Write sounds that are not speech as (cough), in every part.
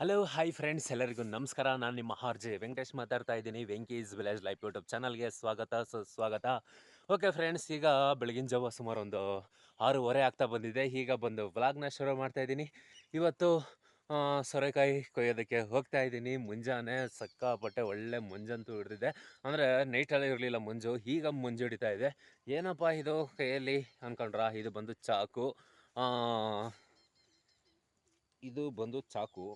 Hello, hi friends, ಎಲ್ಲರಿಗೂ ನಮಸ್ಕಾರ. ನಾನು ನಿಮ್ಮ ಆರ್ಜೆ ವೆಂಕಟೇಶ್ ಮಾತಾಡ್ತಾ ಇದ್ದೀನಿ. ವೆಂಕೀಸ್ ವಿಲೇಜ್ ಲೈಫ್ ಯೂಟ್ಯೂಬ್ ಚಾನಲ್ಗೆ ಸ್ವಾಗತ ಸುಸ್ವಾಗತ ಓಕೆ ಫ್ರೆಂಡ್ಸ್, ಈಗ ಬೆಳಗಿನ ಜಾವ ಸುಮಾರು ಒಂದು ಆರೂವರೆ ಆಗ್ತಾ ಬಂದಿದೆ. ಈಗ ಬಂದು ವ್ಲಾಗ್ನ ಶುರು ಮಾಡ್ತಾ ಇದ್ದೀನಿ. ಇವತ್ತು ಸೊರೆಕಾಯಿ ಕೊಯ್ಯೋದಕ್ಕೆ ಹೋಗ್ತಾ ಇದ್ದೀನಿ. ಮುಂಜಾನೆ ಸಕ್ಕಾಪಟ್ಟೆ ಒಳ್ಳೆ ಮುಂಜಂತೂ ಹಿಡಿದಿದೆ. ಅಂದರೆ ನೈಟಲ್ಲಿ ಇರಲಿಲ್ಲ ಮುಂಜು, ಈಗ ಮುಂಜು ಹಿಡಿತಾ ಇದೆ. ಏನಪ್ಪ ಇದು ಕೈಯಲ್ಲಿ ಅಂದ್ಕೊಂಡ್ರಾ ಇದು ಬಂದು ಚಾಕು. ಇದು ಬಂದು ಚಾಕು.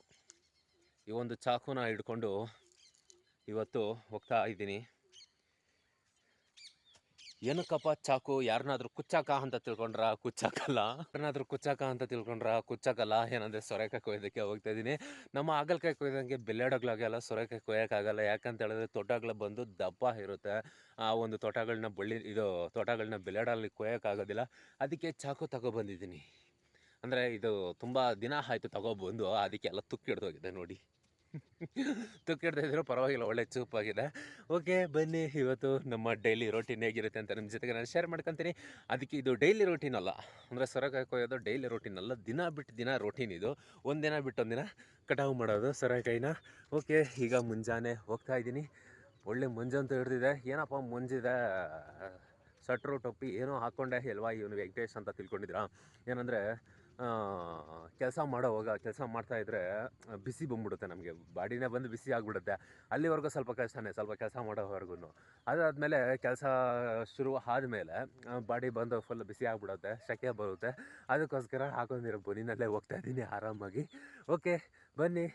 ಈ ಒಂದು ಚಾಕುನ ಹಿಡ್ಕೊಂಡು ಇವತ್ತು ಹೋಗ್ತಾ ಇದ್ದೀನಿ. ಏನಕ್ಕಪ್ಪ ಚಾಕು? ಯಾರನ್ನಾದ್ರೂ ಕುಚ್ಚಾಕ ಅಂತ ತಿಳ್ಕೊಂಡ್ರ? ಕುಚ್ಚಾಕಲ್ಲ. ಯಾರನ್ನಾದ್ರೂ ಕುಚ್ಚಾಕ ಅಂತ ತಿಳ್ಕೊಂಡ್ರ? ಕುಚ್ಚಾಕಲ್ಲ? ಏನಂದ್ರೆ ಸೊರೆಕಾಯಿ ಕೊಯ್ಯೋದಕ್ಕೆ ಹೋಗ್ತಾ ಇದ್ದೀನಿ. ನಮ್ಮ ಆಗಲ್ಕಾಯಿ ಕೊಯ್ದಂಗೆ ಬೆಲ್ಲಾಡಗ್ಲಾಗೆಲ್ಲ ಸೊರೆಕಾಯಿ ಕೊಯ್ಯೋಕ್ಕಾಗಲ್ಲ. ಯಾಕಂತ ಹೇಳಿದ್ರೆ ತೋಟಗಳು ಬಂದು ದಪ್ಪ ಇರುತ್ತೆ. ಆ ಒಂದು ತೋಟಗಳನ್ನ ಬಳ್ಳಿ, ಇದು ತೋಟಗಳನ್ನ ಬೆಲ್ಲೆಡಲ್ಲಿ ಕೊಯ್ಯೋಕ್ಕಾಗೋದಿಲ್ಲ. ಅದಕ್ಕೆ ಚಾಕು ತಗೊಬಂದಿದ್ದೀನಿ. ಅಂದರೆ ಇದು ತುಂಬ ದಿನ ಆಯಿತು ತಗೊಬಂದು ಅದಕ್ಕೆ ಎಲ್ಲ ತುಕ್ಕಿಡ್ದೋಗಿದೆ ನೋಡಿ. ತುಕ್ಕಿಡ್ದಿದ್ರು ಪರವಾಗಿಲ್ಲ, ಒಳ್ಳೆ ಚೂಪಾಗಿದೆ. ಓಕೆ ಬನ್ನಿ, ಇವತ್ತು ನಮ್ಮ ಡೈಲಿ ರೋಟೀನ್ ಹೇಗಿರುತ್ತೆ ಅಂತ ನಿಮ್ಮ ಜೊತೆಗೆ ನಾನು ಶೇರ್ ಮಾಡ್ಕೊತೀನಿ. ಅದಕ್ಕೆ ಇದು ಡೈಲಿ ರೋಟೀನ್ ಅಲ್ಲ, ಅಂದರೆ ಸೊರಕಾಯಿ ಕೊಯ್ಯೋದು ಡೈಲಿ ರೋಟೀನ್ ಅಲ್ಲ, ದಿನ ಬಿಟ್ಟು ದಿನ ರೋಟೀನ್ ಇದು. ಒಂದಿನ ಬಿಟ್ಟು ಒಂದಿನ ಕಟಾವು ಮಾಡೋದು ಸೊರಕಾಯಿನ ಓಕೆ ಈಗ ಮುಂಜಾನೆ ಹೋಗ್ತಾ ಇದ್ದೀನಿ. ಒಳ್ಳೆ ಮುಂಜಂತೂ ಹಿಡ್ದಿದೆ. ಏನಪ್ಪ ಮುಂಜಿದೆ ಸಟ್ರು ಟೊಪ್ಪಿ ಏನೋ ಹಾಕ್ಕೊಂಡೆ ಎಲ್ವಾ, ಇವನು ವೆಂಕಟೇಶ್ ಅಂತ ತಿಳ್ಕೊಂಡಿದ್ರಾ? ಏನಂದರೆ ಕೆಲಸ ಮಾಡೋವಾಗ ಕೆಲಸ ಮಾಡ್ತಾ ಇದ್ರೆ ಬಿಸಿ ಬಂದ್ಬಿಡುತ್ತೆ ನಮಗೆ. ಬಾಡಿನೇ ಬಂದು ಬಿಸಿ ಆಗಿಬಿಡುತ್ತೆ. ಅಲ್ಲಿವರೆಗೂ ಸ್ವಲ್ಪ ಕಷ್ಟನೇ ಸ್ವಲ್ಪ ಕೆಲಸ ಮಾಡೋವರೆಗೂ ಅದಾದಮೇಲೆ ಕೆಲಸ ಶುರು ಆದಮೇಲೆ ಬಾಡಿ ಬಂದು ಫುಲ್ ಬಿಸಿ ಆಗಿಬಿಡುತ್ತೆ, ಸೆಕೆ ಬರುತ್ತೆ. ಅದಕ್ಕೋಸ್ಕರ ಹಾಕೊಂಡಿರೋ ಹೋಗ್ತಾ ಇದ್ದೀನಿ ಆರಾಮಾಗಿ. ಓಕೆ ಬನ್ನಿ,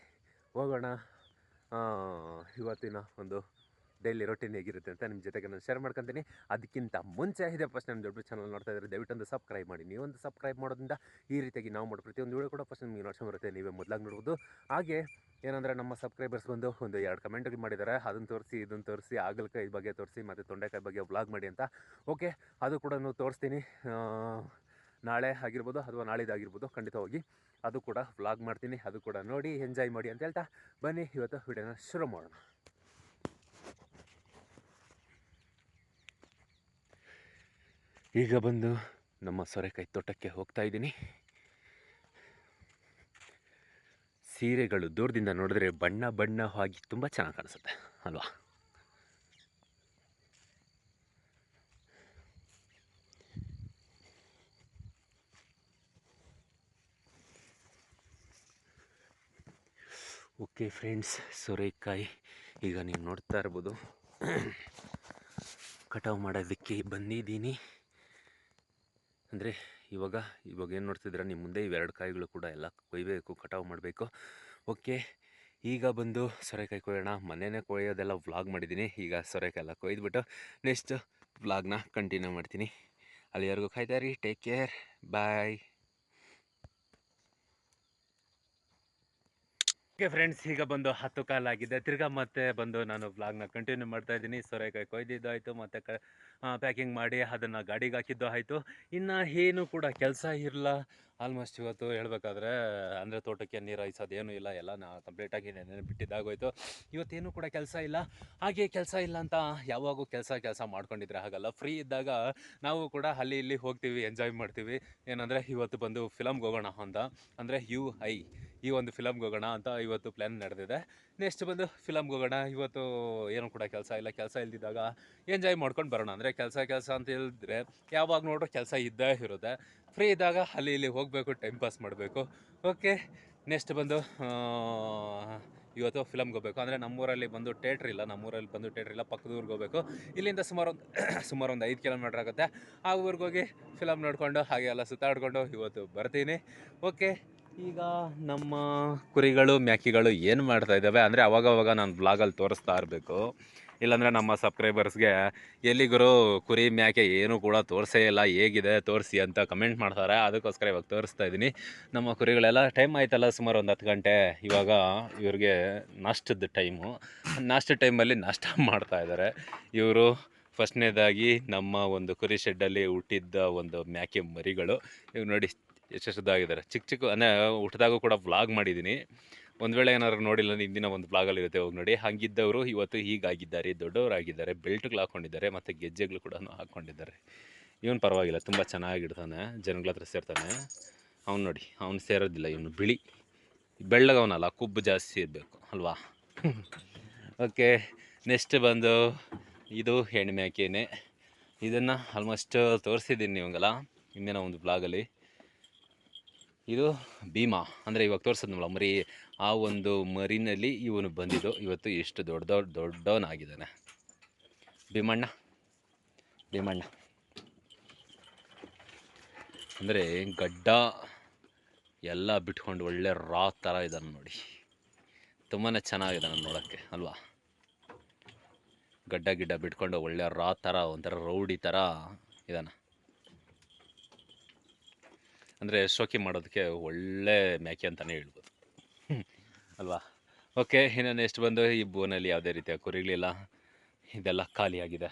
ಹೋಗೋಣ. ಇವತ್ತಿನ ಒಂದು ಡೈಲಿ ರೊಟೀನ್ ಹೇಗಿರುತ್ತೆ ಅಂತ ನಿಮ್ಮ ಜೊತೆಗೆ ನಾನು ಶೇರ್ ಮಾಡ್ಕೊತೀನಿ. ಅದಕ್ಕಿಂತ ಮುಂಚೆ ಇದೆ ಫಸ್ಟ್ ನಮ್ಮ ದೊಡ್ಡ ಚಾನಲ್ ನೋಡ್ತಾ ಇದ್ದಾರೆ ದಯವಿಟ್ಟು ಒಂದು ಸಬ್ಸ್ಕ್ರೈಬ್ ಮಾಡಿ. ನೀವೊಂದು ಸಬ್ಸ್ಕ್ರೈಬ್ ಮಾಡೋದ್ರಿಂದ ಈ ರೀತಿಯಾಗಿ ನಾವು ಮಾಡೋ ಪ್ರತಿಯೊಂದು ವಿಡಿಯೋ ಕೂಡ ಫಸ್ಟ್ ನಿಮಗೆ ನೋಡ್ಸೋ ಬರುತ್ತೆ. ನೀವೇ ಮೊದಲಾಗಿ ನೋಡ್ಬೋದು. ಹಾಗೆ ಏನಂದರೆ ನಮ್ಮ ಸಬ್ಸ್ಕ್ರೈಬರ್ಸ್ ಬಂದು ಒಂದು ಎರಡು ಕಮೆಂಟ್ ಮಾಡಿದ್ದಾರೆ. ಅದನ್ನು ತೋರಿಸಿ ಇದನ್ನು ತೋರಿಸಿ ಆಗಲಕಾಯಿ ಬಗ್ಗೆ ತೋರಿಸಿ, ಮತ್ತು ತೊಂಡೆಕಾಯಿ ಬಗ್ಗೆ ವ್ಲಾಗ್ ಮಾಡಿ ಅಂತ. ಓಕೆ ಅದು ಕೂಡ ತೋರಿಸ್ತೀನಿ. ನಾಳೆ ಆಗಿರ್ಬೋದು ಅಥವಾ ಖಂಡಿತ ಖಂಡಿತವಾಗಿ ಅದು ಕೂಡ ವ್ಲಾಗ್ ಮಾಡ್ತೀನಿ. ಅದು ಕೂಡ ನೋಡಿ ಎಂಜಾಯ್ ಮಾಡಿ ಅಂತ ಹೇಳ್ತಾ ಬನ್ನಿ. ಇವತ್ತು ವಿಡಿಯೋನ ಶುರು ಮಾಡೋಣ. ಈಗ ಬಂದು ನಮ್ಮ ಸೊರೆಕಾಯಿ ತೋಟಕ್ಕೆ ಹೋಗ್ತಾ ಇದ್ದೀನಿ. ಸೀರೆಗಳು ದೂರದಿಂದ ನೋಡಿದ್ರೆ ಬಣ್ಣ ಬಣ್ಣವಾಗಿ ತುಂಬ ಚೆನ್ನಾಗಿ ಕಾಣಿಸುತ್ತೆ, ಅಲ್ವಾ? ಓಕೆ ಫ್ರೆಂಡ್ಸ್, ಸೊರೆಕಾಯಿ ಈಗ ನೀವು ನೋಡ್ತಾ ಇರ್ಬೋದು. (clears throat) ಕಟಾವು ಮಾಡೋದಕ್ಕೆ ಬಂದಿದ್ದೀನಿ. ಅಂದರೆ ಇವಾಗ ಇವಾಗ ಏನು ನೋಡ್ತಿದ್ದೀರಾ ನಿಮ್ಮ ಮುಂದೆ ಇವೆರಡು ಕಾಯಿಗಳು ಕೂಡ ಎಲ್ಲ ಕೊಯ್ಬೇಕು, ಕಟಾವು ಮಾಡಬೇಕು. ಓಕೆ, ಈಗ ಬಂದು ಸೊರೆಕಾಯಿ ಕೊಯ್ಯೋಣ. ಮನೆಯೇ ಕೊಯ್ಯೋದೆಲ್ಲ ವ್ಲಾಗ್ ಮಾಡಿದ್ದೀನಿ. ಈಗ ಸೊರೆಕಾಯಿ ಎಲ್ಲ ಕೊಯ್ದುಬಿಟ್ಟು ನೆಕ್ಸ್ಟ್ ವ್ಲಾಗ್ನ ಕಂಟಿನ್ಯೂ ಮಾಡ್ತೀನಿ. ಅಲ್ಲಿವರೆಗೂ ಕಾಯ್ತಾ ರೀ take care bye okay friends, ಈಗ ಬಂದು ಹತ್ತು ಕಾಲಾಗಿದೆ ತಿರ್ಗಾ ಮತ್ತೆ ಬಂದು ನಾನು ವ್ಲಾಗ್ನ ಕಂಟಿನ್ಯೂ ಮಾಡ್ತಾ ಇದ್ದೀನಿ. ಸೊರೆಕಾಯಿ ಕೊಯ್ದಿದ್ದು ಆಯಿತು ಮತ್ತು ಕ ಪ್ಯಾಕಿಂಗ್ ಮಾಡಿ ಅದನ್ನು ಗಾಡಿಗೆ ಹಾಕಿದ್ದು ಆಯಿತು. ಇನ್ನು ಏನು ಕೂಡ ಕೆಲಸ ಇರಲ್ಲ ಆಲ್ಮೋಸ್ಟ್ ಇವತ್ತು ಹೇಳ್ಬೇಕಾದ್ರೆ, ಅಂದರೆ ತೋಟಕ್ಕೆ ನೀರು ಏನೂ ಇಲ್ಲ. ಎಲ್ಲ ನಾ ಕಂಪ್ಲೀಟಾಗಿ ನೆನೆ ಬಿಟ್ಟಿದ್ದಾಗೋಯ್ತು ಇವತ್ತೇನು ಕೂಡ ಕೆಲಸ ಇಲ್ಲ. ಹಾಗೆ ಕೆಲಸ ಇಲ್ಲ ಅಂತ ಯಾವಾಗೂ ಕೆಲಸ ಕೆಲಸ ಮಾಡ್ಕೊಂಡಿದ್ರೆ ಹಾಗಲ್ಲ. ಫ್ರೀ ಇದ್ದಾಗ ನಾವು ಕೂಡ ಅಲ್ಲಿ ಇಲ್ಲಿ ಹೋಗ್ತೀವಿ, ಎಂಜಾಯ್ ಮಾಡ್ತೀವಿ. ಏನಂದರೆ, ಇವತ್ತು ಬಂದು ಫಿಲಮ್ಗೆ ಹೋಗೋಣ ಅಂತ. ಅಂದರೆ ಯು ಐ. ಈ ಒಂದು ಫಿಲಮ್ಗೆ ಹೋಗೋಣ ಅಂತ ಇವತ್ತು ಪ್ಲ್ಯಾನ್ ನಡೆದಿದೆ. ನೆಕ್ಸ್ಟ್ ಬಂದು ಫಿಲಮ್ಗೆ ಹೋಗೋಣ. ಇವತ್ತು ಏನು ಕೂಡ ಕೆಲಸ ಇಲ್ಲ. ಕೆಲಸ ಇಲ್ದಿದ್ದಾಗ ಎಂಜಾಯ್ ಮಾಡ್ಕೊಂಡು ಬರೋಣ. ಅಂದರೆ ಕೆಲಸ ಕೆಲಸ ಅಂತ ಹೇಳಿದ್ರೆ ಯಾವಾಗ ನೋಡ್ರೂ ಕೆಲಸ ಇದ್ದೇ ಇರುತ್ತೆ. ಫ್ರೀ ಇದ್ದಾಗ ಅಲ್ಲಿ ಇಲ್ಲಿ ಹೋಗಬೇಕು ಟೈಮ್ ಪಾಸ್ ಮಾಡಬೇಕು. ಓಕೆ ನೆಕ್ಸ್ಟ್ ಬಂದು ಇವತ್ತು ಫಿಲಮ್ಗೆ ಹೋಗಬೇಕು. ಅಂದರೆ ನಮ್ಮೂರಲ್ಲಿ ಬಂದು ಥೇಟ್ರ್ ಇಲ್ಲ. ನಮ್ಮೂರಲ್ಲಿ ಬಂದು ಥೇಟ್ರ್ ಇಲ್ಲ. ಪಕ್ಕದ ಊರಿಗೆ ಹೋಗಬೇಕು. ಇಲ್ಲಿಂದ ಸುಮಾರು ಒಂದು (clears throat) ಸುಮಾರು ಒಂದು ಐದು ಕಿಲೋಮೀಟ್ರ್ ಆಗುತ್ತೆ. ಆ ಊರಿಗೆ ಹೋಗಿ ಫಿಲಮ್ ನೋಡಿಕೊಂಡು, ಹಾಗೆ ಎಲ್ಲ ಸುತ್ತಾಡಿಕೊಂಡು ಇವತ್ತು ಬರ್ತೀನಿ. ಓಕೆ ಈಗ ನಮ್ಮ ಕುರಿಗಳು, ಮ್ಯಾಕಿಗಳು ಏನು ಮಾಡ್ತಾ ಇದ್ದಾವೆ? ಅಂದರೆ ಅವಾಗವಾಗ ನಾನು ಬ್ಲಾಗಲ್ಲಿ ತೋರಿಸ್ತಾ ಇರಬೇಕು. ಇಲ್ಲಾಂದರೆ ನಮ್ಮ ಸಬ್ಸ್ಕ್ರೈಬರ್ಸ್ಗೆ ಎಲ್ಲಿಗರು ಕುರಿ, ಮ್ಯಾಕೆ ಏನು ಕೂಡ ತೋರಿಸೇ ಇಲ್ಲ, ಹೇಗಿದೆ, ತೋರಿಸಿ ಅಂತ ಕಮೆಂಟ್ ಮಾಡ್ತಾರೆ. ಅದಕ್ಕೋಸ್ಕರ ಇವಾಗ ತೋರಿಸ್ತಾ ಇದ್ದೀನಿ. ನಮ್ಮ ಕುರಿಗಳೆಲ್ಲ ಟೈಮ್ ಆಯ್ತಲ್ಲ, ಸುಮಾರು ಒಂದು ಹತ್ತು ಗಂಟೆ. ಇವಾಗ ಇವ್ರಿಗೆ ನಾಷ್ಟದ ಟೈಮು ನಾಷ್ಟ ಟೈಮಲ್ಲಿ ನಾಷ್ಟ (laughs) ಮಾಡ್ತಾ ಇದ್ದಾರೆ ಇವರು ಫಸ್ಟ್ನೇದಾಗಿ ನಮ್ಮ ಒಂದು ಕುರಿ ಶೆಡ್ಡಲ್ಲಿ ಹುಟ್ಟಿದ್ದ ಒಂದು ಮ್ಯಾಕೆ ಮರಿಗಳು. ಇವಾಗ ನೋಡಿ ಎಷ್ಟೆಷ್ಟದಾಗಿದ್ದಾರೆ ಚಿಕ್ಕ ಚಿಕ್ಕ ಅಂದರೆ ಹುಟ್ಟಿದಾಗೂ ಕೂಡ ವ್ಲಾಗ್ ಮಾಡಿದ್ದೀನಿ. ಒಂದು ವೇಳೆ ಏನಾದ್ರು ನೋಡಿಲ್ಲ ಇಂದಿನ ಒಂದು ಬ್ಲಾಗಲ್ಲಿ ಇರುತ್ತೆ ಹೋಗಿ ನೋಡಿ. ಹಾಗಿದ್ದವರು ಇವತ್ತು ಹೀಗಾಗಿದ್ದಾರೆ, ದೊಡ್ಡವರಾಗಿದ್ದಾರೆ, ಬೆಲ್ಟ್ಗಳು ಹಾಕ್ಕೊಂಡಿದ್ದಾರೆ ಮತ್ತು ಗೆಜ್ಜೆಗಳು ಕೂಡ ಹಾಕ್ಕೊಂಡಿದ್ದಾರೆ ಇವನು ಪರವಾಗಿಲ್ಲ, ತುಂಬ ಚೆನ್ನಾಗಿಡ್ತಾನೆ ಜನಗಳ ಹತ್ರ ಸೇರ್ತಾನೆ. ಅವ್ನು ನೋಡಿ, ಅವ್ನು ಸೇರೋದಿಲ್ಲ ಇವನು ಬಿಳಿ. ಬೆಳ್ಳಗವನಲ್ಲ, ಕುಬ್ಬು ಜಾಸ್ತಿ ಇರಬೇಕು, ಅಲ್ವಾ? ಓಕೆ ನೆಕ್ಸ್ಟ್ ಬಂದು ಇದು ಹೆಣ್ಮೆ ಇದನ್ನು ಆಲ್ಮೋಸ್ಟ್ ತೋರಿಸಿದ್ದೀನಿ ನಿಮಗೆಲ್ಲ, ಹಿಂದಿನ ಒಂದು ಬ್ಲಾಗಲ್ಲಿ ಇದು ಭೀಮಾ. ಅಂದರೆ ಇವಾಗ ತೋರಿಸಿದ್ನಲ್ಲ ಮರಿ, ಆ ಒಂದು ಮರಿನಲ್ಲಿ ಇವನು ಬಂದಿದ್ದು. ಇವತ್ತು ಎಷ್ಟು ದೊಡ್ಡ ದೊಡ್ಡ ದೊಡ್ಡವನಾಗಿದ್ದಾನೆ. ಭೀಮಣ್ಣ ಭೀಮಣ್ಣ. ಅಂದರೆ ಗಡ್ಡ ಎಲ್ಲ ಬಿಟ್ಕೊಂಡು ಒಳ್ಳೆ ರಾ ಥರ ಇದ್ದಾನೆ ನೋಡಿ. ತುಂಬಾ ಚೆನ್ನಾಗಿದ್ದಾನೆ ನೋಡೋಕ್ಕೆ, ಅಲ್ವಾ? ಗಡ್ಡ ಗಿಡ್ಡ ಬಿಟ್ಕೊಂಡು ಒಳ್ಳೆ ರಾ ಥರ ಒಂಥರ ರೌಡಿ ಥರ ಇದ್ದಾನೆ. ಅಂದರೆ ಶೋಕಿ ಮಾಡೋದಕ್ಕೆ ಒಳ್ಳೆ ಮೇಕೆ ಅಂತಲೇ ಹೇಳ್ಬೋದು. ಅಲ್ವಾ? ಓಕೆ, ಇನ್ನು ನೆಕ್ಸ್ಟ್ ಬಂದು ಈ ಬೋನಲ್ಲಿ ಯಾವುದೇ ರೀತಿಯ ಕುರಿಗಳಿಲ್ಲ ಇದೆಲ್ಲ ಖಾಲಿಯಾಗಿದೆ.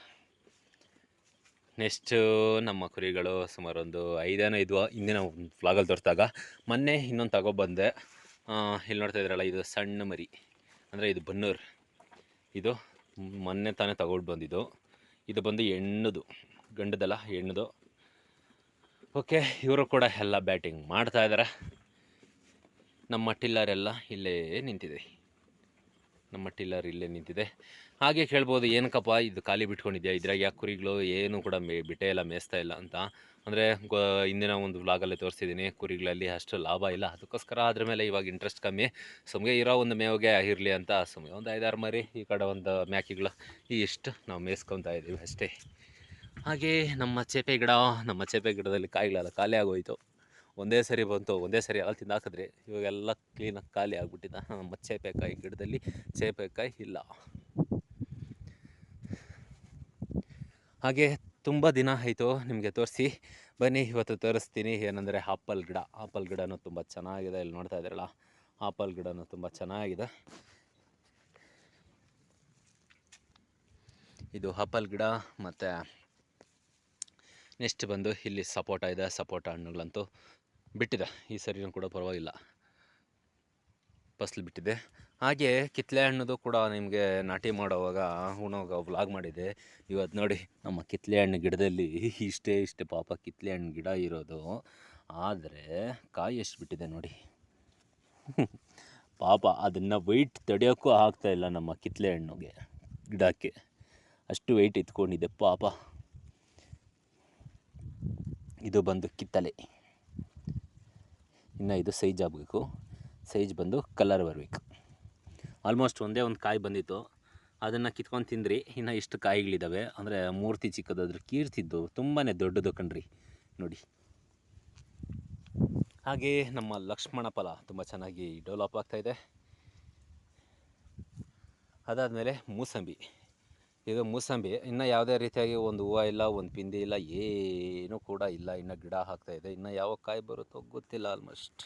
ನೆಕ್ಸ್ಟು ನಮ್ಮ ಕುರಿಗಳು ಸುಮಾರು ಒಂದು ಐದೇನೋ ಇದ್ವು ಹಿಂದಿನ ಫ್ಲಾಗಲ್ಲಿ ತೋರಿಸಿದಾಗ ಮೊನ್ನೆ ಇನ್ನೊಂದು ತಗೊಬಂದೆ. ಇಲ್ಲಿ ನೋಡ್ತಾ ಇದ್ರಲ್ಲ, ಇದು ಸಣ್ಣ ಮರಿ. ಅಂದರೆ ಇದು ಬನ್ನೂರು. ಇದು ಮೊನ್ನೆ ತಾನೇ ತಗೊಂಡು ಬಂದಿದ್ದು. ಇದು ಬಂದು ಹೆಣ್ಣದು, ಗಂಡದಲ್ಲ, ಹೆಣ್ಣದು. ಓಕೆ, ಇವರು ಕೂಡ ಎಲ್ಲ ಬ್ಯಾಟಿಂಗ್ ಮಾಡ್ತಾ ಇದ್ದಾರೆ ನಮ್ಮ ಟಿಲ್ಲರೆಲ್ಲ ಇಲ್ಲೇ ನಿಂತಿದೆ. ನಮ್ಮ ಟಿಲ್ಲರ್ ಇಲ್ಲೇ ನಿಂತಿದೆ. ಹಾಗೆ ಕೇಳ್ಬೋದು, ಏನಕ್ಕಪ್ಪ ಇದು ಖಾಲಿ ಬಿಟ್ಕೊಂಡಿದ್ಯಾ? ಇದ್ರಾಗ ಯಾಕೆ ಕುರಿಗಳು ಏನು ಕೂಡ ಮೇ, ಬಿಟ್ಟೇ ಇಲ್ಲ, ಮೇಯಿಸ್ತಾ ಇಲ್ಲ ಅಂತ. ಅಂದರೆ ಹಿಂದಿನ ಒಂದು ವ್ಲಾಗಲ್ಲಿ ತೋರಿಸಿದ್ದೀನಿ. ಕುರಿಗಳಲ್ಲಿ ಅಷ್ಟು ಲಾಭ ಇಲ್ಲ. ಅದಕ್ಕೋಸ್ಕರ ಅದ್ರ ಮೇಲೆ ಇವಾಗ ಇಂಟ್ರೆಸ್ಟ್ ಕಮ್ಮಿ. ಸುಮ್ಗೆ ಇರೋ ಒಂದು ಮೇವಿಗೆ ಇರಲಿ ಅಂತ ಸುಮ್ಮನೆ ಒಂದು ಐದಾರು ಮರಿ ಈ ಕಡೆ ಒಂದು ಮ್ಯಾಕಿಗಳು, ಈ ಇಷ್ಟು ನಾವು ಮೇಯಿಸ್ಕೊತಾ ಇದ್ದೀವಿ ಅಷ್ಟೇ. ಹಾಗೆ ನಮ್ಮ ಚೇಪೆ ಗಿಡ, ನಮ್ಮ ಚೇಪೆ ಗಿಡದಲ್ಲಿ ಕಾಯಿಗಳೆಲ್ಲ ಖಾಲಿ ಆಗೋಯ್ತು. ಒಂದೇ ಸರಿ ಬಂತು, ಒಂದೇ ಸರಿ ಎಲ್ಲ ತಿಂದಾಕಿದ್ರಿ ಇವಾಗೆಲ್ಲ ಕ್ಲೀನಾಗಿ ಖಾಲಿ ಆಗಿಬಿಟ್ಟಿದ್ದ ನಮ್ಮ ಚೇಪೆಕಾಯಿ ಗಿಡದಲ್ಲಿ ಚೇಪೆಕಾಯಿ ಇಲ್ಲ. ಹಾಗೆ ತುಂಬ ದಿನ ಆಯಿತು ನಿಮಗೆ ತೋರಿಸಿ. ಬನ್ನಿ, ಇವತ್ತು ತೋರಿಸ್ತೀನಿ ಏನಂದರೆ ಆಪಲ್ ಗಿಡ. ಆಪಲ್ ಗಿಡನೂ ತುಂಬ ಚೆನ್ನಾಗಿದೆ. ಇಲ್ಲಿ ನೋಡ್ತಾ ಇದ್ದೀರಲ್ಲ, ಆಪಲ್ ಗಿಡನೂ ತುಂಬ ಚೆನ್ನಾಗಿದೆ. ಇದು ಆಪಲ್ ಗಿಡ ಮತ್ತು ನೆಕ್ಸ್ಟ್ ಬಂದು ಇಲ್ಲಿ ಸಪೋಟ ಇದೆ, ಸಪೋಟ ಹಣ್ಣುಗಳಂತೂ ಬಿಟ್ಟಿದೆ. ಈ ಸರಿನೂ ಕೂಡ ಪರವಾಗಿಲ್ಲ. ಫಸ್ಲು ಬಿಟ್ಟಿದೆ. ಹಾಗೆ ಕಿತ್ಲೆ ಹಣ್ಣದು ಕೂಡ ನಿಮಗೆ ನಾಟಿ ಮಾಡೋವಾಗ ಉಣೋಗ ವ್ಲಾಗ್ ಮಾಡಿದೆ. ಇವತ್ತು ನೋಡಿ ನಮ್ಮ ಕಿತ್ಲೆ ಹಣ್ಣು ಗಿಡದಲ್ಲಿ ಇಷ್ಟೇ ಇಷ್ಟೇ ಪಾಪ ಕಿತ್ಲೆ ಹಣ್ಣು ಗಿಡ ಇರೋದು. ಆದರೆ ಕಾಯಿ ಎಷ್ಟು ಬಿಟ್ಟಿದೆ ನೋಡಿ. ಪಾಪ ಅದನ್ನು ವೆಯ್ಟ್ ತಡೆಯೋಕ್ಕೂ ಆಗ್ತಾ ಇಲ್ಲ ನಮ್ಮ ಕಿತ್ಲೆ ಹಣ್ಣುಗೆ, ಗಿಡಕ್ಕೆ. ಅಷ್ಟು ವೆಯ್ಟ್ ಇತ್ಕೊಂಡಿದೆ ಪಾಪ. ಇದು ಬಂದು ಕಿತ್ತಲೆ. ಇನ್ನು ಇದು ಸೈಜ್ ಆಗಬೇಕು. ಸೈಜ್ ಬಂದು ಕಲರ್ ಬರಬೇಕು. ಆಲ್ಮೋಸ್ಟ್ ಒಂದೇ ಒಂದು ಕಾಯಿ ಬಂದಿತ್ತು. ಅದನ್ನು ಕಿತ್ಕೊಂಡು ತಿಂದ್ರಿ. ಇನ್ನು ಇಷ್ಟು ಕಾಯಿಗಳಿದ್ದಾವೆ ಅಂದರೆ ಮೂರ್ತಿ ಚಿಕ್ಕದಾದ್ರೂ ಕೀರ್ತಿದ್ದು. ತುಂಬಾ ದೊಡ್ಡದು ಕಣ್ರಿ. ನೋಡಿ. ಹಾಗೆ ನಮ್ಮ ಲಕ್ಷ್ಮಣ ಫಲ ತುಂಬ ಚೆನ್ನಾಗಿ ಡೆವಲಪ್ ಆಗ್ತಾಯಿದೆ ಅದಾದಮೇಲೆ ಮೂಸಂಬಿ. ಇದು ಮೂಸಂಬಿ, ಇನ್ನು ಯಾವುದೇ ರೀತಿಯಾಗಿ ಒಂದು ಹೂವು ಇಲ್ಲ, ಒಂದು ಪಿಂದಿ ಇಲ್ಲ, ಏನೂ ಕೂಡ ಇಲ್ಲ. ಇನ್ನು ಗಿಡ ಹಾಕ್ತಾ ಇದೆ. ಇನ್ನು ಯಾವ ಕಾಯಿ ಬರುತ್ತೋ ಗೊತ್ತಿಲ್ಲ ಆಲ್ಮೋಸ್ಟ್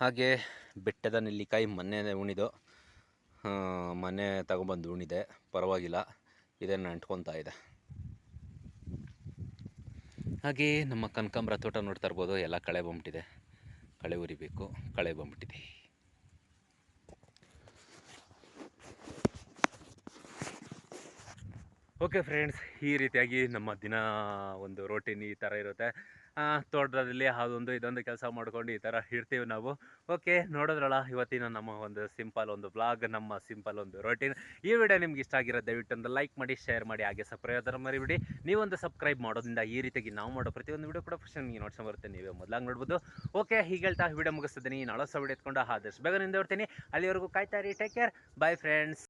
ಹಾಗೆ ಬೆಟ್ಟದ ನೆಲ್ಲಿಕಾಯಿ ಮೊನ್ನೆ ಉಣಿದು ಮೊನ್ನೆ ತಗೊಂಬಂದು ಉಣಿದೆ. ಪರವಾಗಿಲ್ಲ. ಇದನ್ನು ಅಂಟ್ಕೊತಾ ಇದೆ. ಹಾಗೆ ನಮ್ಮ ಕನಕಾಂಬರ ತೋಟ ನೋಡ್ತಾ ಇರ್ಬೋದು. ಎಲ್ಲ ಕಳೆ ಬಂದ್ಬಿಟ್ಟಿದೆ ಕಳೆ ಉರಿಬೇಕು. ಕಳೆ ಬಂದ್ಬಿಟ್ಟಿದೆ ಓಕೆ ಫ್ರೆಂಡ್ಸ್, ಈ ರೀತಿಯಾಗಿ ನಮ್ಮ ದಿನ ಒಂದು ರೋಟೀನ್ ಈ ಥರ ಇರುತ್ತೆ. ತೋಟದಲ್ಲಿ ಅದೊಂದು ಇದೊಂದು ಕೆಲಸ ಮಾಡ್ಕೊಂಡು ಈ ಥರ ಇರ್ತೀವಿ ನಾವು. ಓಕೆ, ನೋಡಿದ್ರಲ್ಲ, ಇವತ್ತಿನ ನಮ್ಮ ಒಂದು ಸಿಂಪಲ್ ಒಂದು ಬ್ಲಾಗ್ ನಮ್ಮ ಸಿಂಪಲ್ ಒಂದು ರೋಟೀನ್ ಈ ವಿಡಿಯೋ ನಿಮ್ಗೆ ಇಷ್ಟ ಆಗಿರೋ ದಯವಿಟ್ಟು ಒಂದು ಲೈಕ್ ಮಾಡಿ ಶೇರ್ ಮಾಡಿ, ಹಾಗೆ ಸಬ್ಸ್ಕ್ರೈಬ್ ಮರಿಬಿಡಿ. ನೀವೊಂದು ಸಬ್ಸ್ಕ್ರೈಬ್ ಮಾಡೋದ್ರಿಂದ ಈ ರೀತಿಯಾಗಿ ನಾವು ಮಾಡೋ ಪ್ರತಿಯೊಂದು ವಿಡಿಯೋ ಕೂಡ ಫಸ್ಟ್ ನಿಮಗೆ ನೋಡ್ಸೋ ಬರುತ್ತೆ. ನೀವೇ ಮೊದಲಾಗಿ ನೋಡ್ಬೋದು. ಓಕೆ, ಹೀಗೆ ಹೇಳ್ತಾ ವಿಡಿಯೋ ಮುಗಿಸ್ತಿದ್ದೀನಿ. ನಾಳೆ ಹೊಸ ವಿಡಿಯೋ ಎತ್ಕೊಂಡು ಆದಷ್ಟು ಬೇಗ ನಿಂದ ಇರ್ತೀನಿ ಅಲ್ಲಿವರೆಗೂ ಕಾಯ್ತಾ ರೀ ಟೇಕ್ ಕೇರ್ ಬಾಯ್ ಫ್ರೆಂಡ್ಸ್